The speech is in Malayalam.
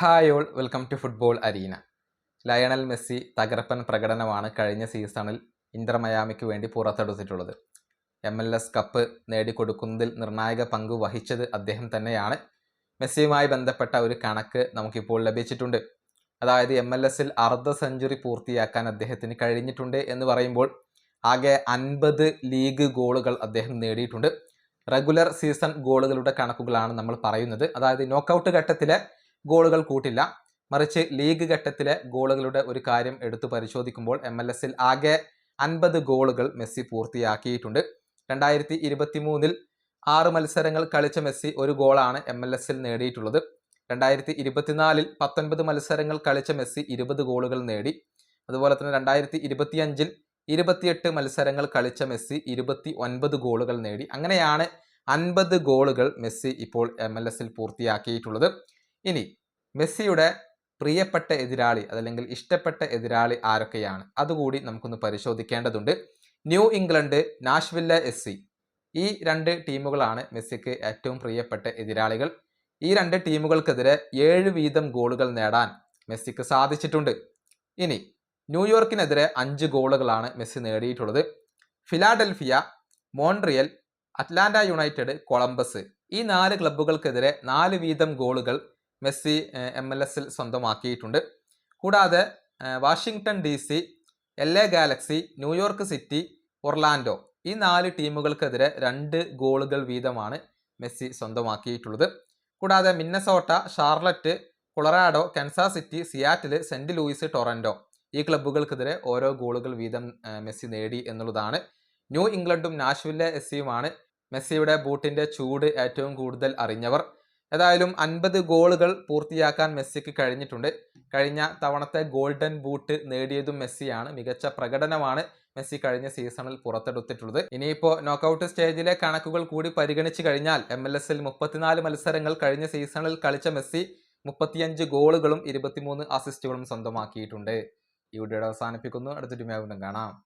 Hi all welcome to football arena. Lionel Messi തകർപ്പൻ പ്രകടനമാണ് കഴിഞ്ഞ സീസണിൽ ഇന്റർ മയാമിക്ക് വേണ്ടി പുറത്തെടുത്തിട്ടുള്ളത്. എം എൽ എസ് കപ്പ് നേടിക്കൊടുക്കുന്നതിൽ നിർണായക പങ്ക് വഹിച്ചത് അദ്ദേഹം തന്നെയാണ്. മെസ്സിയുമായി ബന്ധപ്പെട്ട ഒരു കണക്ക് നമുക്കിപ്പോൾ ലഭിച്ചിട്ടുണ്ട്. അതായത് എം എൽ എസിൽ അർദ്ധ സെഞ്ചുറി പൂർത്തിയാക്കാൻ അദ്ദേഹത്തിന് കഴിഞ്ഞിട്ടുണ്ട് എന്ന് പറയുമ്പോൾ ആകെ അൻപത് ലീഗ് ഗോളുകൾ അദ്ദേഹം നേടിയിട്ടുണ്ട്. റെഗുലർ സീസൺ ഗോളുകളുടെ കണക്കുകളാണ് നമ്മൾ പറയുന്നത്. അതായത് നോക്കൗട്ട് ഘട്ടത്തിലെ ഗോളുകൾ കൂട്ടില്ല. മറിച്ച് ലീഗ് ഘട്ടത്തിലെ ഗോളുകളുടെ ഒരു കാര്യം എടുത്തു പരിശോധിക്കുമ്പോൾ എം എൽ എസിൽ ആകെ അൻപത് ഗോളുകൾ മെസ്സി പൂർത്തിയാക്കിയിട്ടുണ്ട്. രണ്ടായിരത്തി ഇരുപത്തി മൂന്നിൽ ആറ് മത്സരങ്ങൾ കളിച്ച മെസ്സി ഒരു ഗോളാണ് എം എൽ എസിൽ നേടിയിട്ടുള്ളത്. രണ്ടായിരത്തി ഇരുപത്തിനാലിൽ പത്തൊൻപത് മത്സരങ്ങൾ കളിച്ച മെസ്സി ഇരുപത് ഗോളുകൾ നേടി. അതുപോലെ തന്നെ രണ്ടായിരത്തി ഇരുപത്തിയഞ്ചിൽ ഇരുപത്തിയെട്ട് മത്സരങ്ങൾ കളിച്ച മെസ്സി ഇരുപത്തി ഒൻപത് ഗോളുകൾ നേടി. അങ്ങനെയാണ് അൻപത് ഗോളുകൾ മെസ്സി ഇപ്പോൾ എം എൽ എസിൽ പൂർത്തിയാക്കിയിട്ടുള്ളത്. ഇനി മെസ്സിയുടെ പ്രിയപ്പെട്ട എതിരാളി അതല്ലെങ്കിൽ ഇഷ്ടപ്പെട്ട എതിരാളി ആരൊക്കെയാണ്? അതുകൂടി നമുക്കൊന്ന് പരിശോധിക്കേണ്ടതുണ്ട്. New England Nashville S C. ഈ രണ്ട് ടീമുകളാണ് മെസ്സിക്ക് ഏറ്റവും പ്രിയപ്പെട്ട എതിരാളികൾ. ഈ രണ്ട് ടീമുകൾക്കെതിരെ ഏഴ് വീതം ഗോളുകൾ നേടാൻ മെസ്സിക്ക് സാധിച്ചിട്ടുണ്ട്. ഇനി ന്യൂയോർക്കിനെതിരെ അഞ്ച് ഗോളുകളാണ് മെസ്സി നേടിയിട്ടുള്ളത്. Philadelphia Montreal Atlanta United Columbus ഈ നാല് ക്ലബ്ബുകൾക്കെതിരെ നാല് വീതം ഗോളുകൾ മെസ്സി എം എൽ എസിൽ സ്വന്തമാക്കിയിട്ടുണ്ട്. കൂടാതെ Washington D C L A Galaxy New York City Orlando ഈ നാല് ടീമുകൾക്കെതിരെ രണ്ട് ഗോളുകൾ വീതമാണ് മെസ്സി സ്വന്തമാക്കിയിട്ടുള്ളത്. കൂടാതെ Minnesota Charlotte Colorado Kansas City Seattle Saint Louis Toronto ഈ ക്ലബ്ബുകൾക്കെതിരെ ഓരോ ഗോളുകൾ വീതം മെസ്സി നേടി എന്നുള്ളതാണ്. ന്യൂ ഇംഗ്ലണ്ടും നാഷ്വില്ലെ എസ്സിയുമാണ് മെസ്സിയുടെ ബൂട്ടിന്റെ ചൂട് ഏറ്റവും കൂടുതൽ അറിഞ്ഞവർ. ഏതായാലും അൻപത് ഗോളുകൾ പൂർത്തിയാക്കാൻ മെസ്സിക്ക് കഴിഞ്ഞിട്ടുണ്ട്. കഴിഞ്ഞ തവണത്തെ ഗോൾഡൻ ബൂട്ട് നേടിയതും മെസ്സിയാണ്. മികച്ച പ്രകടനമാണ് മെസ്സി കഴിഞ്ഞ സീസണിൽ പുറത്തെടുത്തിട്ടുള്ളത്. ഇനിയിപ്പോൾ നോക്കൌട്ട് സ്റ്റേജിലെ കണക്കുകൾ കൂടി പരിഗണിച്ചു കഴിഞ്ഞാൽ എം എൽ എസിൽ മുപ്പത്തിനാല് മത്സരങ്ങൾ കഴിഞ്ഞ സീസണിൽ കളിച്ച മെസ്സി മുപ്പത്തിയഞ്ച് ഗോളുകളും ഇരുപത്തിമൂന്ന് അസിസ്റ്റുകളും സ്വന്തമാക്കിയിട്ടുണ്ട്. ഈ വീഡിയോയുടെ അവസാനിപ്പിക്കുന്നു. അടുത്തൊരു മേഖലം കാണാം.